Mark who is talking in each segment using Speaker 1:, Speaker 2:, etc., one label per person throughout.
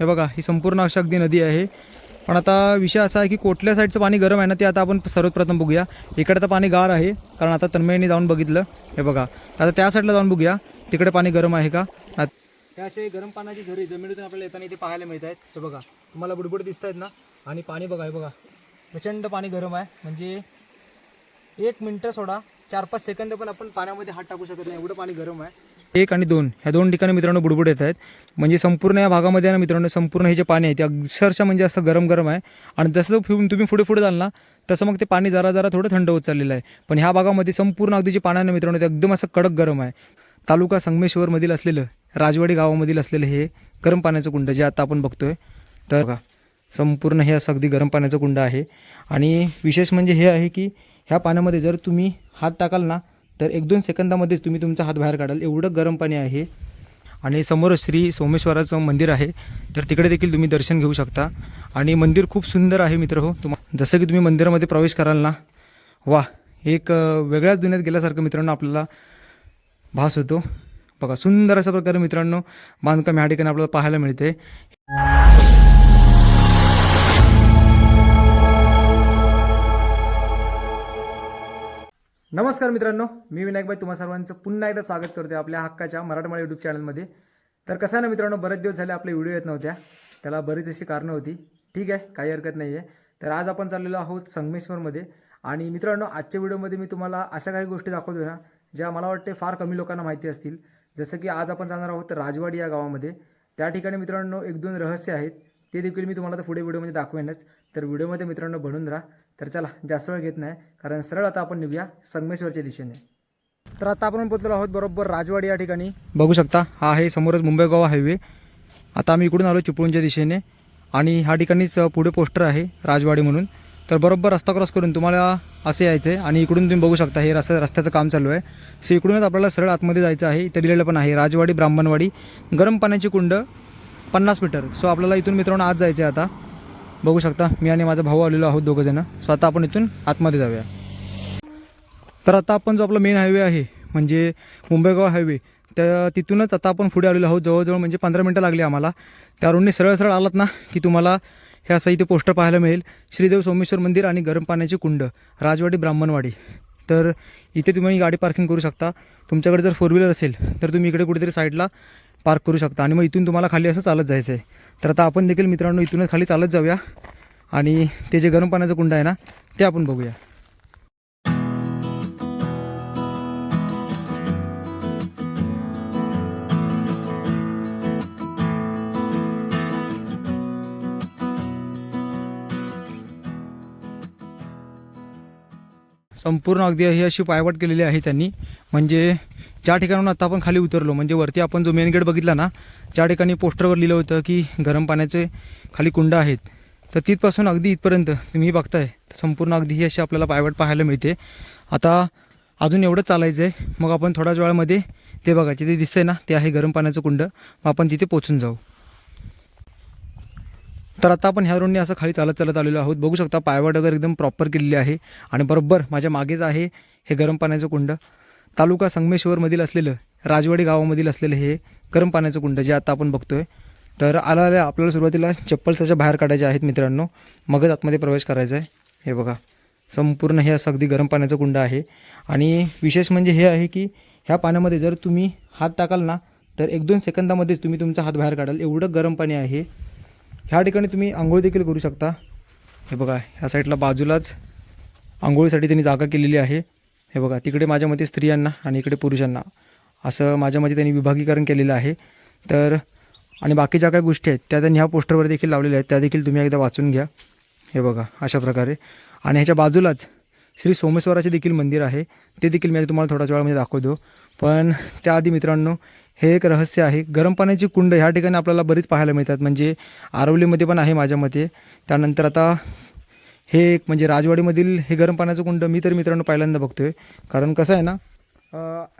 Speaker 1: हे बघा ही संपूर्ण अशागदी अगदी नदी आहे. पण आता विषय असा आहे की कुठल्या साईडचं पाणी गरम आहे ना ते आता आपण सर्वप्रथम बघूया. इकडे तर पाणी गार आहे कारण आता तन्मयने जाऊन बघितलं. हे बघा आता त्या साईडला जाऊन बघूया. तिकडे पाणी गरम आहे का? हे असे गरम पाण्याची झरी जमिनीतून आपल्याला येताना इथे पाहायला मिळत आहेत हे बघा तुम्हाला बुडबुड दिसत आहेत ना? आणि पाणी बघा हे बघा प्रचंड पाणी गरम आहे. म्हणजे एक मिनटं सोडा चार पाच सेकंद पण आपण पाण्यामध्ये हात टाकू शकत नाही. एवढं पाणी गरम आहे. एक आणि दोन ह्या दोन ठिकाणी मित्रांनो बुडबुड येत आहेत. म्हणजे संपूर्ण या भागामध्ये ना मित्रांनो संपूर्ण हे जे पाणी आहे ते अक्षरशः म्हणजे असं गरम गरम आहे. आणि जसं फि- तुम्ही पुढे पुढे जाल ना तसं मग ते पाणी जरा जरा थोडं थंड होत चाललेलं आहे. पण ह्या भागामध्ये संपूर्ण अगदी जे पाण्याने मित्रांनो ते एकदम असं कडक गरम आहे. तालुका संगमेश्वरमधील असलेलं राजवाडी गावामधील असलेलं हे गरम पाण्याचं कुंड जे आता आपण बघतोय तर बघा. संपूर्ण हे असं अगदी गरम पाण्याचं कुंड आहे. आणि विशेष म्हणजे हे आहे की ह्या पाण्यामध्ये जर तुम्ही हात टाकाल ना तर एक दोन सेकंदामध्येच तुम्ही तुमचा हात बाहेर काढाल. एवढं गरम पाणी आहे. आणि समोर श्री सोमेश्वराचं मंदिर आहे. तर तिकडे देखील तुम्ही दर्शन घेऊ शकता. आणि मंदिर खूप सुंदर आहे मित्र हो. तुम जसं की तुम्ही मंदिरामध्ये प्रवेश कराल ना? वा एक वेगळ्याच दुनियात गेल्यासारखं मित्रांनो आपल्याला भास होतो. बघा सुंदर अशा प्रकारे मित्रांनो बांधकाम ह्या ठिकाणी आपल्याला पाहायला मिळते. नमस्कार मित्रांनो मी विनायकबाई तुम्हा सर्वांचं पुन्हा एकदा स्वागत करतो आपल्या हक्काच्या मराठमाळा यूट्यूब चॅनलमध्ये तर कसं आहे ना मित्रांनो बरेच दिवस झाले आपले व्हिडिओ येत नव्हत्या. त्याला बरीच अशी कारणं होती. ठीक आहे काही हरकत नाही आहे तर आज आपण चाललेलो आहोत संगमेश्वरमध्ये. आणि मित्रांनो आजच्या व्हिडिओमध्ये मी तुम्हाला अशा काही गोष्टी दाखवतो ना ज्या मला वाटते फार कमी लोकांना माहिती असतील. जसं की आज आपण जाणार आहोत राजवाडी या गावामध्ये. त्या ठिकाणी मित्रांनो एक दोन रहस्य आहेत. ते देखील मी तुम्हाला तर पुढे व्हिडिओमध्ये दाखवेनच. तर व्हिडिओमध्ये मित्रांनो बनून राहा. तर चला जास्त वेळ घेत नाही कारण सरळ आता आपण निघूया संगमेश्वरच्या दिशेने. तर आता आपण पोहोचलो आहोत बरोबर राजवाडी या ठिकाणी. बघू शकता हा आहे समोरच मुंबई गोवा हायवे. आता आम्ही इकडून आलो चिपळूणच्या दिशेने. आणि ह्या ठिकाणीच पुढे पोस्टर आहे राजवाडी म्हणून. तर बरोबर रस्ता क्रॉस करून तुम्हाला असे यायचं आहे आणि इकडून तुम्ही बघू शकता हे रस्ता रस्त्याचं काम चालू आहे. सो इकडूनच आपल्याला सरळ आतमध्ये जायचं आहे. इथं दिलेलं पण आहे राजवाडी ब्राह्मणवाडी. गरम पाण्याची कुंड. पन्नास मीटर. सो आपल्याला इथून मित्रांनो आत जायचं आहे आता. बघू शकता मी आणि माझा भाऊ आलेलो आहोत दोघंजणं सो आता आपण इथून आतमध्ये जाऊया. तर आता आपण जो आपला मेन हायवे आहे म्हणजे मुंबईगाव हायवे त्या तिथूनच आता आपण पुढे आलेलो आहोत. जवळजवळ म्हणजे पंधरा मिनटं लागली आम्हाला. त्या रोडने सरळ सरळ आलात ना की तुम्हाला हे असं इथे पोस्टर पाहायला मिळेल. श्रीदेव सोमेश्वर मंदिर आणि गरम पाण्याची कुंड राजवाडी ब्राह्मणवाडी. तर इथे तुम्ही गाडी पार्किंग करू शकता. तुमच्याकडे जर फोर व्हीलर असेल तर तुम्ही इकडे कुठेतरी साईडला पार्क करू शकता. आणि मग इथून तुम्हाला खाली असं चालत जायचं आहे तर आता आपण देखील मित्रांनो इथूनच खाली चालत जाऊया. आणि ते जे गरम पाण्याचं कुंड आहे ना ते आपण बघूया. संपूर्ण अगदी ही अशी पायवाट केलेली आहे त्यांनी. म्हणजे ज्या ठिकाणाहून आता आपण खाली उतरलो म्हणजे वरती आपण जो मेन गेट बघितला ना ज्या ठिकाणी पोस्टरवर लिहिलं होतं की गरम पाण्याचे खाली कुंड आहेत. तर तिथपासून अगदी इथपर्यंत तुम्ही बघताय संपूर्ण अगदी ही अशी आपल्याला पायवाट पाहायला मिळते. आता अजून एवढंच चालायचं आहे मग आपण थोड्याच वेळामध्ये ते बघा तिथे दिसतंय ना ते आहे गरम पाण्याचं कुंड मग आपण तिथे पोचून जाऊ. तर आता आपण ह्या रोडने असं खाली चालत चालत आलेलो आहोत. बघू शकता पायवाट वगैरे एकदम प्रॉपर केलेली आहे. आणि बरोबर माझ्या मागेच आहे हे गरम पाण्याचं कुंड. तालुका संगमेश्वरमधील असलेलं राजवाडी गावामधील असलेलं हे गरम पाण्याचं कुंड जे आता आपण बघतोय. तर आला आल्या आपल्याला सुरुवातीला चप्पल्साच्या बाहेर काढायचे आहेत मित्रांनो. मगच आतमध्ये प्रवेश करायचा आहे. हे बघा संपूर्ण हे असं अगदी गरम पाण्याचं कुंड आहे. आणि विशेष म्हणजे हे आहे की ह्या पाण्यामध्ये जर तुम्ही हात टाकाल ना तर एक दोन सेकंदामध्येच तुम्ही तुमचा हात बाहेर काढाल. एवढं गरम पाणी आहे. ह्या ठिकाणी तुम्ही आंघोळ देखील करू शकता. हे बघा ह्या साईडला बाजूलाच आंघोळीसाठी त्यांनी जागा केलेली आहे. हे बघा तिकडे माझ्या मते स्त्रियांना आणि इकडे पुरुषांना असं माझ्या मते त्यांनी विभागीकरण केलेलं आहे. तर आणि बाकी ज्या काही गोष्टी आहेत त्या त्यांनी ह्या पोस्टरवर देखील लावलेल्या आहेत त्या देखील तुम्ही एकदा वाचून घ्या. हे बघा अशा प्रकारे. आणि ह्याच्या बाजूलाच श्री सोमेश्वराचे देखील मंदिर आहे. ते देखील मी तुम्हाला थोड्याच वेळामध्ये दाखवतो. पण त्याआधी मित्रांनो हे एक रहस्य आहे. गरम पाण्याची कुंड ह्या ठिकाणी आपल्याला बरीच पाहायला मिळतात. म्हणजे आरवलीमध्ये पण आहे माझ्या मते त्यानंतर आता हे एक म्हणजे राजवाडीमधील हे गरम पाण्याचं कुंड मी तर मित्रांनो पहिल्यांदा बघतो आहे कारण कसं आहे ना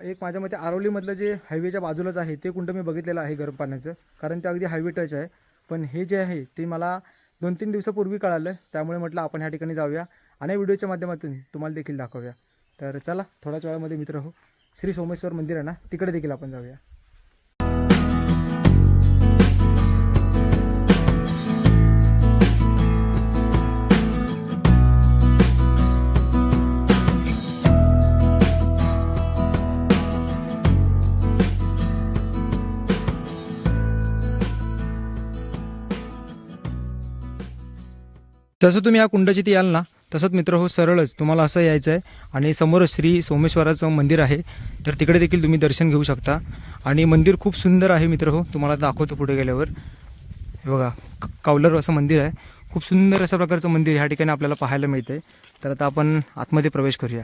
Speaker 1: एक माझ्या मते आरवलीमधलं जे हायवेच्या बाजूलाच आहे ते कुंड मी बघितलेलं आहे गरम पाण्याचं. कारण ते अगदी हायवे टच आहे. पण हे जे आहे ते मला दोन तीन दिवसापूर्वी कळालं. त्यामुळे म्हटलं आपण ह्या ठिकाणी जाऊया आणि व्हिडिओच्या माध्यमातून तुम्हाला देखील दाखवूया. तर चला थोड्याच वेळामध्ये मित्र हो. श्री सोमेश्वर मंदिर आहे ना तिकडे देखील आपण जाऊया. जसं तुम्ही या कुंडाची ती याल ना तसंच मित्र हो सरळच तुम्हाला असं यायचं आहे आणि समोर श्री सोमेश्वराचं मंदिर आहे तर तिकडे देखील तुम्ही दर्शन घेऊ शकता. आणि मंदिर खूप सुंदर आहे मित्र हो तुम्हाला दाखवतो पुढे गेल्यावर. हे बघा कावलर असं मंदिर आहे. खूप सुंदर अशा प्रकारचं मंदिर ह्या ठिकाणी आपल्याला पाहायला मिळतं आहे तर आता आपण आतमध्ये प्रवेश करूया.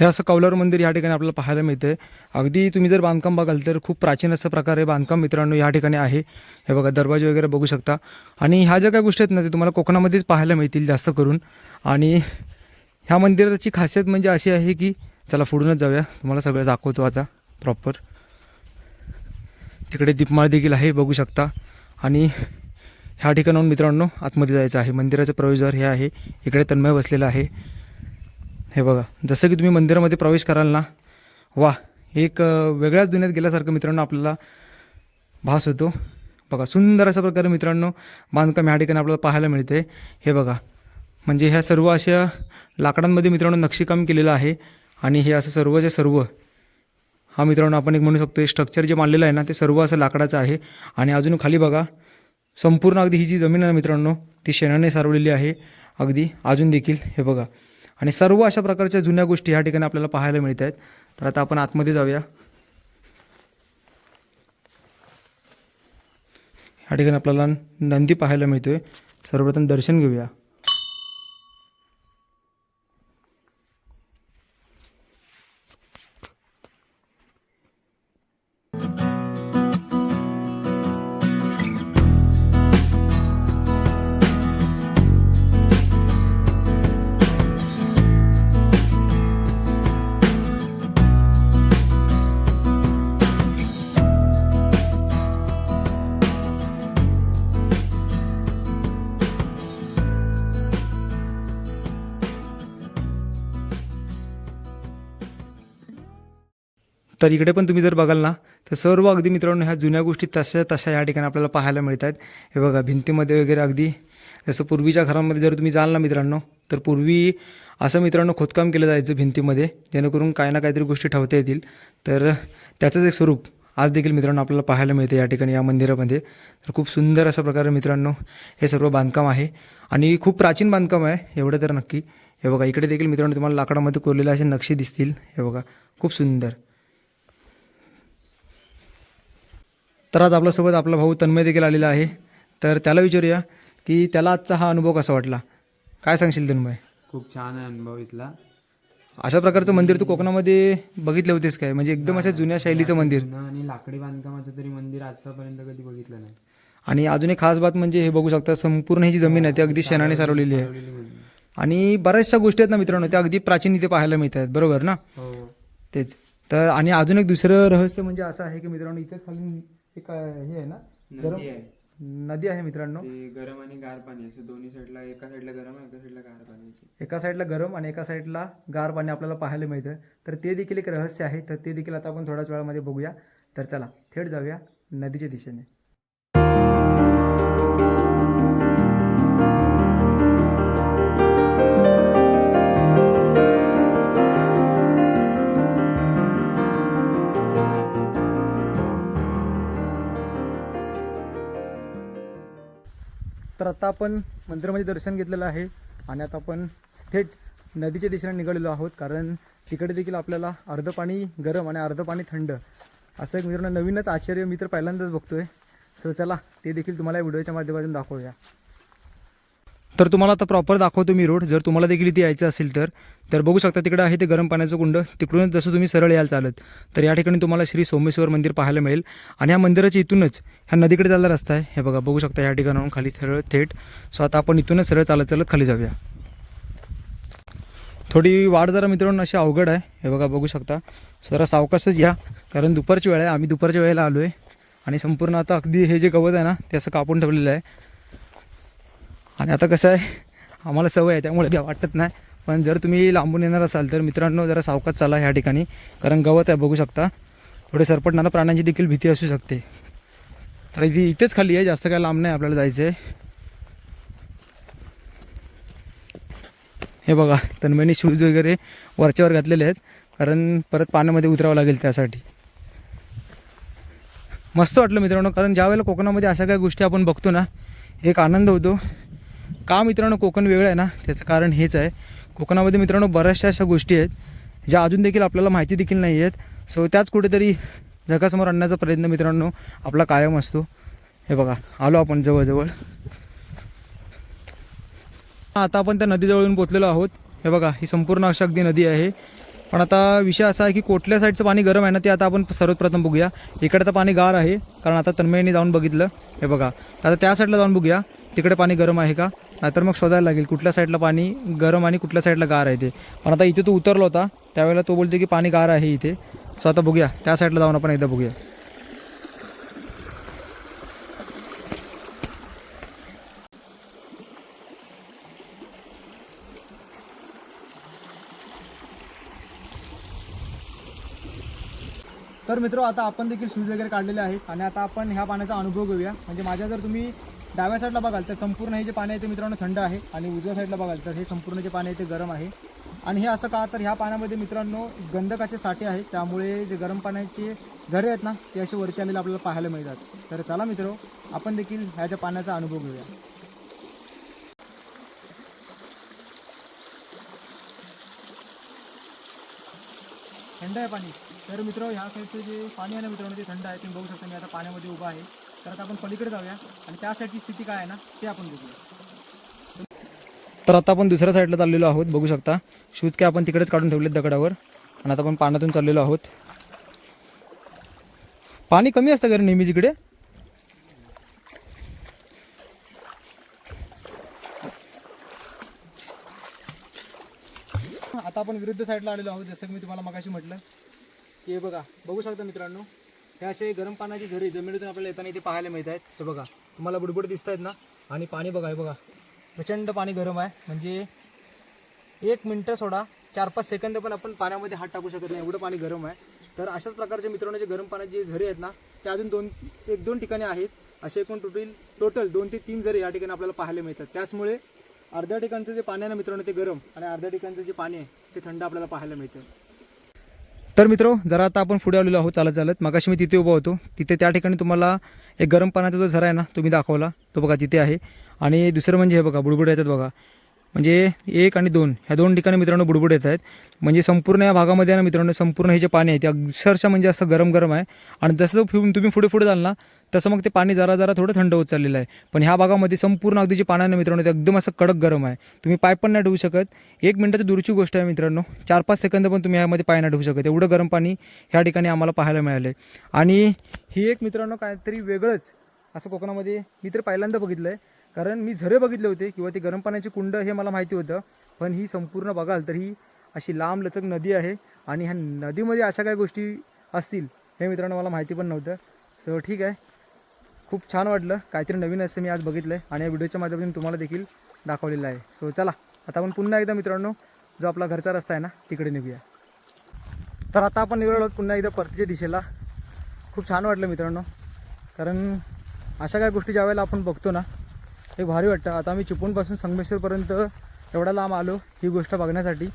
Speaker 1: हे असं कौलार मंदिर या ठिकाणी आपल्याला पाहायला मिळतं. अगदी तुम्ही जर बांधकाम बघाल तर खूप प्राचीन असं प्रकारे बांधकाम मित्रांनो या ठिकाणी आहे. हे बघा दरवाजे वगैरे बघू शकता. आणि ह्या ज्या काही गोष्टी आहेत ना ते तुम्हाला कोकणामध्येच पाहायला मिळतील जास्त करून. आणि ह्या मंदिराची खासियत म्हणजे अशी आहे की चला पुढूनच जाऊया. तुम्हाला सगळं दाखवतो आता प्रॉपर तिकडे दीपमाळ देखील आहे बघू शकता. आणि ह्या ठिकाणाहून मित्रांनो आतमध्ये जायचं आहे. मंदिराचं प्रवेशद्वार हे आहे. इकडे तन्मय बसलेलं आहे. हे बघा जसं की तुम्ही मंदिरामध्ये प्रवेश कराल ना वा एक वेगळ्याच दुनियात गेल्यासारखं मित्रांनो आपल्याला भास होतो. बघा सुंदर अशा प्रकारे मित्रांनो बांधकाम ह्या ठिकाणी आपल्याला पाहायला मिळते. हे बघा म्हणजे ह्या सर्व अशा लाकडांमध्ये मित्रांनो नक्षीकाम केलेलं आहे आणि हे असं सर्वचे सर्व हा मित्रांनो आपण एक म्हणू शकतो हे स्ट्रक्चर जे मांडलेलं आहे ना ते सर्व असं लाकडाचं आहे. आणि अजून खाली बघा संपूर्ण अगदी ही जी जमीन आहे मित्रांनो ती शेणाने सारवलेली आहे. अगदी अजून देखील हे बघा आणि सर्व अशा प्रकारच्या जुन्या गोष्टी ह्या ठिकाणी आपल्याला पाहायला मिळत आहेत तर आता आपण आतमध्ये जाऊया. ह्या ठिकाणी आपल्याला नंदी पाहायला मिळतोय. सर्वप्रथम दर्शन घेऊया. तर इकडे पण तुम्ही जर बघाल ना तर सर्व अगदी मित्रांनो ह्या जुन्या गोष्टी तशा तशा या ठिकाणी आपल्याला पाहायला मिळत आहेत हे बघा भिंतीमध्ये वगैरे अगदी जसं पूर्वीच्या घरांमध्ये जर तुम्ही जाल ना मित्रांनो तर पूर्वी असं मित्रांनो खोदकाम केलं जायचं भिंतीमध्ये जेणेकरून काही ना काहीतरी गोष्टी ठेवता येतील. तर त्याचंच एक स्वरूप आज देखील मित्रांनो आपल्याला पाहायला मिळते या ठिकाणी या मंदिरामध्ये. तर खूप सुंदर अशा प्रकारे मित्रांनो हे सर्व बांधकाम आहे. आणि खूप प्राचीन बांधकाम आहे एवढं तर नक्की. हे बघा इकडे देखील मित्रांनो तुम्हाला लाकडामध्ये कोरलेले असे नक्षी दिसतील. हे बघा खूप सुंदर. तर आज आपल्यासोबत आपला भाऊ तन्मय देखील आलेला आहे. तर त्याला विचारूया की त्याला आजचा हा अनुभव कसा वाटला? काय सांगशील तन्मय?
Speaker 2: खूप छान आहे अनुभव इथला.
Speaker 1: अशा प्रकारचं मंदिर तू कोकणामध्ये बघितले होतेस काय? म्हणजे एकदम अशा जुन्या शैलीचं मंदिर.
Speaker 2: जुनं आणि लाकडी बांधकामाचं तरी मंदिर आजतापर्यंत कधी बघितलं नाही.
Speaker 1: आणि अजून एक खास बात म्हणजे हे बघू शकता संपूर्ण ही जी जमीन आहे ती अगदी शेणाने सारवलेली आहे. आणि बऱ्याचशा गोष्टी आहेत ना मित्रांनो त्या अगदी प्राचीन इथे पाहायला मिळतात बरोबर ना?
Speaker 2: हो.
Speaker 1: तेच. तर आणि अजून एक दुसरं रहस्य म्हणजे असं आहे की मित्रांनो इथेच खाली एक अं, हे आहे ना?
Speaker 2: नदी आहे.
Speaker 1: नदी आहे मित्रांनो.
Speaker 2: ते गरम आणि गार पाणी असं दोन्ही साईडला एका साईडला गरम आहे एका साईडला गार पाण्याची
Speaker 1: एका साईडला गरम आणि एका साईडला गार पाणी आपल्याला पाहायला मिळतं. तर ते देखील एक रहस्य आहे. तर ते देखील आता आपण थोड्याच वेळामध्ये बघूया. तर चला थेट जाऊया नदीच्या दिशेने. तर आता आपण मंदिरामध्ये दर्शन घेतलेलं आहे आणि आता आपण थेट नदीच्या दिशेने निघालेलो आहोत कारण तिकडे देखील आपल्याला अर्ध पाणी गरम आणि अर्ध पाणी थंड असं एक मित्रांनो नवीनच आश्चर्य मी तर पहिल्यांदाच बघतोय. सर चला ते देखील तुम्हाला व्हिडिओच्या माध्यमातून दाखवूया. तर तुम्हाला आता प्रॉपर दाखवतो मी रोड जर तुम्हाला देखील इथे यायचं असेल तर तर बघू शकता तिकडं आहे ते गरम पाण्याचं कुंड. तिकडूनच जसं तुम्ही सरळ याल चालत तर या ठिकाणी तुम्हाला श्री सोमेश्वर मंदिर पाहायला मिळेल. आणि ह्या मंदिराच्या इथूनच ह्या नदीकडे चालला रस्ता आहे. हे बघा बघू शकता या ठिकाणाहून खाली सरळ थेट. सो आता आपण इथूनच सरळ चालत चालत खाली जाऊया. थोडी वाढ जरा मित्रांनो अशी अवघड आहे. हे बघा बघू शकता. जरा सावकाशच या कारण दुपारची वेळ आहे. आम्ही दुपारच्या वेळेला आलो आहे आणि संपूर्ण आता अगदी हे जे गवत आहे ना ते असं कापून ठेवलेलं आहे. आणि आता कसं आहे आम्हाला सवय आहे त्यामुळे काय वाटत नाही. पण जर तुम्ही लांबून येणार असाल तर मित्रांनो जरा सावकाच चाला ह्या ठिकाणी. कारण गवत आहे बघू शकता. थोडे सरपटणाऱ्या प्राण्यांची देखील भीती असू शकते. तर इथे इथेच खाली आहे जास्त काय लांब नाही आपल्याला जायचं आहे हे बघा तन्मयनी शूज वगैरे वरच्यावर घातलेले आहेत. कारण परत पाण्यामध्ये उतरावं लागेल त्यासाठी. मस्त वाटलं मित्रांनो कारण ज्यावेळेला कोकणामध्ये अशा काही गोष्टी आपण बघतो ना एक आनंद होतो. का मित्रांनो कोकण वेगळं आहे ना? त्याचं कारण हेच आहे. कोकणामध्ये मित्रांनो बऱ्याचशा अशा गोष्टी आहेत ज्या अजून देखील आपल्याला माहिती देखील नाही आहेत. सो त्याच कुठेतरी जगासमोर आणण्याचा प्रयत्न मित्रांनो आपला कायम असतो. हे बघा आलो आपण जवळजवळ. आता आपण त्या नदीजवळ येऊन पोचलेलो आहोत. हे बघा ही संपूर्ण अशा अगदी नदी आहे. पण आता विषय असा आहे की कुठल्या साईडचं पाणी गरम आहे ना ते आता आपण सर्वप्रथम बघूया. इकडे तर पाणी गार आहे कारण आता तन्मयने जाऊन बघितलं. हे बघा आता त्या साईडला जाऊन बघूया. तिकडे पाणी गरम आहे का? नाहीतर मग शोधायला लागेल कुठल्या साईडला पाणी गरम आणि कुठल्या साईडला गार आहे ते. पण आता इथे तो उतरला होता त्यावेळेला तो बोलतो की पाणी गार आहे इथे. सो आता बघूया. त्या साईडला जाऊन आपण एकदा बघूया. तर मित्र आता आपण देखील शूज वगैरे काढलेले आहेत आणि आता आपण ह्या पाण्याचा अनुभव घेऊया. म्हणजे माझ्या जर तुम्ही डाव्या साईडला बघाल तर संपूर्ण हे जे पाणी आहे ते मित्रांनो थंड आहे. आणि उजव्या साईडला बघाल तर हे संपूर्ण जे पाणी आहे ते गरम आहे. आणि हे असं का तर ह्या पाण्यामध्ये मित्रांनो गंधकाचे साठे आहेत. त्यामुळे जे गरम पाण्याचे झरे आहेत ना ते असे वरती आलेले आपल्याला पाहायला मिळतात. तर चला मित्र आपण देखील ह्याच्या पाण्याचा अनुभव घेऊया. थंड आहे पाणी. तर मित्र ह्या साईडचं जे पाणी आहे ना मित्रांनो ते थंड आहे. तुम्ही बघू शकता मी आता पाण्यामध्ये उभा आहे. तर आता आपण पलीकडे जाऊया. आणि त्या साईडची स्थिती काय आहे ना ते आपण बघूया. तर आता आपण दुसऱ्या साईडला चाललेलो आहोत बघू शकता. शूज काय आपण तिकडेच काढून ठेवलेत दगडावर. आणि आता आपण पाण्यातून चाललेलो आहोत. पाणी कमी असतं का नेहमी तिकडे आता आपण विरुद्ध साईडला आलेलो आहोत जसं की मी तुम्हाला मगाशी म्हटलं. हे बघा बघू शकता मित्रांनो हे असे गरम पाण्याची झरे जमिनीतून आपल्याला येताना इथे पाहायला मिळत आहेत हे बघा तुम्हाला बुडबुड दिसत आहेत ना? आणि पाणी बघा हे बघा प्रचंड पाणी गरम आहे. म्हणजे एक मिनटं सोडा चार पाच सेकंद पण आपण पाण्यामध्ये हात टाकू शकत नाही एवढं पाणी गरम आहे. तर अशाच प्रकारचे मित्रांनो जे गरम पाण्याचे जे झरे आहेत ना ते अजून दोन एक दोन ठिकाणी आहेत. असे एकूण टोटल टोटल दोन ते तीन झरे या ठिकाणी आपल्याला पाहायला मिळतात. त्याचमुळे अर्ध्या ठिकाणचं जे पाणी आहे ना मित्रांनो ते गरम. आणि अर्ध्या ठिकाणचं जे पाणी आहे ते थंड आपल्याला पाहायला मिळतं. तर मित्र जरा आता आपण पुढे आलेलो आहोत चालत चालत. मगाशी मी तिथे उभा होतो. तिथे त्या ठिकाणी तुम्हाला एक गरम पाण्याचा जो झरा आहे ना तुम्ही दाखवला. तो बघा तिथे आहे. आणि दुसरं म्हणजे हे बघा बुडबुड येतात बघा. म्हणजे एक आणि दोन ह्या दोन ठिकाणी मित्रांनो बुडबुड येत आहेत. म्हणजे संपूर्ण या भागामध्ये ना मित्रांनो संपूर्ण हे जे पाणी आहे ते अक्षरशः म्हणजे असं गरम गरम आहे. आणि जसं फिरून तुम्ही पुढे पुढे जाल ना तसं मग ते पाणी जरा जरा थोडं थंड होत चाललेलं आहे. पण ह्या भागामध्ये संपूर्ण अगदी जे पाणी मित्रांनो ते एकदम असं कडक गरम आहे. तुम्ही पाय पण नाही ठेवू शकत. एक मिनटाची दूरची गोष्ट आहे मित्रांनो चार पाच सेकंद पण तुम्ही ह्यामध्ये पाय नाही ठेवू शकत. एवढं गरम पाणी ह्या ठिकाणी आम्हाला पाहायला मिळालं आहे आणि ही एक मित्रांनो काहीतरी वेगळंच असं कोकणामध्ये मी तर पहिल्यांदा बघितलं आहे कारण मी झरे बघितले होते किंवा ते गरम पाण्याची कुंड हे मला माहिती होतं पण ही संपूर्ण बघाल तर ही अशी लांब लचक नदी आहे आणि ह्या नदीमध्ये अशा काही गोष्टी असतील हे मित्रांनो मला माहिती पण नव्हतं. सो ठीक आहे. खूप छान वाटलं. काहीतरी नवीन असं मी आज बघितलं आहे आणि या व्हिडिओच्या माध्यमातून तुम्हाला देखील दाखवलेलं आहे. सो चला. आता आपण पुन्हा एकदा मित्रांनो जो आपला घरचा रस्ता आहे ना तिकडे निघूया. तर आता आपण निघालो आहोत पुन्हा एकदा परतीच्या दिशेला. खूप छान वाटलं मित्रांनो. कारण अशा काही गोष्टी ज्या वेळेला आपण बघतो ना हे भारी वाटतं. आता आम्ही चिपळूणपासून संगमेश्वरपर्यंत एवढा लांब आलो ही गोष्ट बघण्यासाठी.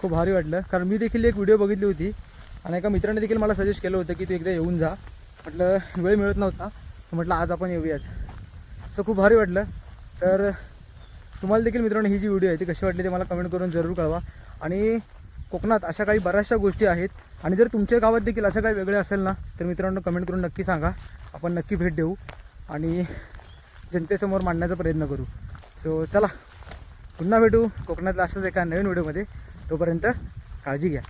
Speaker 1: खूप भारी वाटलं. कारण मी देखील एक व्हिडिओ बघितली होती आणि एका मित्राने देखील मला सजेस्ट केलं होतं की तू एकदा येऊन जा. म्हटलं वेळ मिळत नव्हता. तर म्हटलं आज आपण येऊयाच. सो खूप भारी वाटलं. तर तुम्हाला देखील मित्रांनो ही जी व्हिडिओ आहे ती कशी वाटली ते मला कमेंट करून जरूर कळवा. आणि कोकणात अशा काही बऱ्याचशा गोष्टी आहेत. आणि जर तुमच्या गावात देखील असं काही वेगळे असेल ना तर मित्रांनो कमेंट करून नक्की सांगा. आपण नक्की भेट देऊ. आणि जनतेसमोर मांडण्याचा प्रयत्न करू. सो चला पुन्हा भेटू. कोकणातल्या अशाच एका नवीन व्हिडिओमध्ये. तोपर्यंत काळजी घ्या.